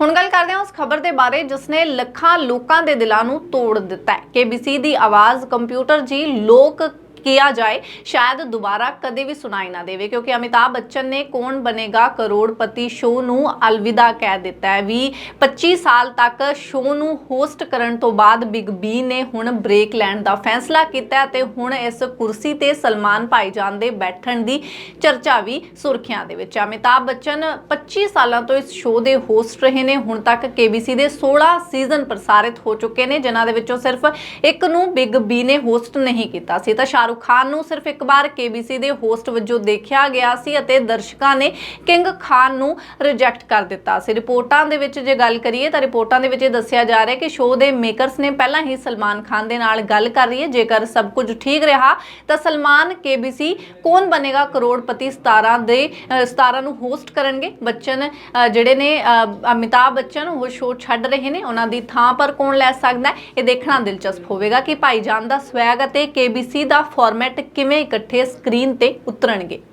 ਹੁਣ ਗੱਲ ਕਰਦੇ ਹਾਂ ਉਸ ਖਬਰ ਦੇ ਬਾਰੇ ਜਿਸ ਨੇ ਲੱਖਾਂ ਲੋਕਾਂ ਦੇ ਦਿਲਾਂ ਨੂੰ ਤੋੜ ਦਿੱਤਾ ਹੈ। ਕੇਬੀਸੀ ਦੀ ਆਵਾਜ਼, ਕੰਪਿਊਟਰ ਜੀ, ਲੋਕ ਕਿਹਾ ਜਾਏ, ਸ਼ਾਇਦ ਦੁਬਾਰਾ ਕਦੇ ਵੀ ਸੁਣਾਈ ਨਾ ਦੇਵੇ, ਕਿਉਂਕਿ ਅਮਿਤਾਭ ਬੱਚਨ ਨੇ ਕੌਣ ਬਨੇਗਾ ਕਰੋੜਪਤੀ ਸ਼ੋਅ ਨੂੰ ਅਲਵਿਦਾ ਕਹਿ ਦਿੱਤਾ ਹੈ। ਵੀ 25 ਸਾਲ ਤੱਕ ਸ਼ੋਅ ਨੂੰ ਹੋਸਟ ਕਰਨ ਤੋਂ ਬਾਅਦ ਬਿਗ ਬੀ ਨੇ ਹੁਣ ਬ੍ਰੇਕ ਲੈਣ ਦਾ ਫੈਸਲਾ ਕੀਤਾ ਤੇ ਹੁਣ ਇਸ ਕੁਰਸੀ ਤੇ ਸਲਮਾਨ ਭਾਈਜਾਨ ਦੇ ਬੈਠਣ ਦੀ ਚਰਚਾ ਵੀ ਸੁਰਖੀਆਂ ਦੇ ਵਿੱਚ ਅਮਿਤਾਭ ਬੱਚਨ 25 ਸਾਲਾਂ ਤੋਂ ਇਸ ਸ਼ੋਅ ਦੇ ਹੋਸਟ ਰਹੇ ਨੇ, ਹੁਣ ਤੱਕ KBC ਦੇ 16 ਸੀਜ਼ਨ ਪ੍ਰਸਾਰਿਤ ਹੋ ਚੁੱਕੇ ਨੇ, ਜਿਨ੍ਹਾਂ ਦੇ ਵਿੱਚੋਂ ਸਿਰਫ ਇੱਕ ਨੂੰ ਬਿਗ ਬੀ ਨੇ ਹੋਸਟ ਨਹੀਂ ਕੀਤਾ ਸੀ। ਤਾਂ ਸ਼ਾਹਰੁਖ ਖਾਨ ਨੂੰ ਸਿਰਫ ਇੱਕ ਵਾਰ KBC ਦੇ ਹੋਸਟ ਵਜੋਂ ਦੇਖਿਆ ਗਿਆ ਸੀ ਅਤੇ ਦਰਸ਼ਕਾਂ ਨੇ ਕਿੰਗ ਖਾਨ ਨੂੰ ਰਿਜੈਕਟ ਕਰ ਦਿੱਤਾ ਸੀ। ਰਿਪੋਰਟਾਂ ਦੇ ਵਿੱਚ ਜੇ ਗੱਲ ਕਰੀਏ ਤਾਂ ਰਿਪੋਰਟਾਂ ਦੇ ਵਿੱਚ ਇਹ ਦੱਸਿਆ ਜਾ ਰਿਹਾ ਕਿ ਸ਼ੋਅ ਦੇ ਮੇਕਰਸ ਨੇ ਪਹਿਲਾਂ ਹੀ ਸਲਮਾਨ ਖਾਨ ਦੇ ਨਾਲ ਗੱਲ ਕਰ ਰਹੀ ਹੈ। ਜੇਕਰ ਸਭ ਕੁਝ ਠੀਕ ਰਿਹਾ ਤਾਂ ਸਲਮਾਨ KBC ਕੌਣ ਬਣੇਗਾ ਕਰੋੜਪਤੀ 17 ਦੇ ਅ, 17 ਨੂੰ ਹੋਸਟ ਕਰਨਗੇ? ਬੱਚਨ ਜਿਹੜੇ ਨੇ ਅਮਿਤਾਭ ਬੱਚਨ ਉਹ ਸ਼ੋਅ ਛੱਡ ਰਹੇ ਨੇ। ਉਹਨਾਂ ਦੀ ਥਾਂ ਪਰ ਕੌਣ ਲੈ ਸਕਦਾ ਇਹ ਦੇਖਣਾ ਦਿਲਚਸਪ ਹੋਵੇਗਾ ਕਿ ਭਾਈਜਾਨ ਦਾ ਸਵੈਗ ਅਤੇ KBC ਦਾ ਫਾਰਮੈਟ ਕਿਵੇਂ ਇਕੱਠੇ ਸਕਰੀਨ ਤੇ ਉਤਰਨਗੇ?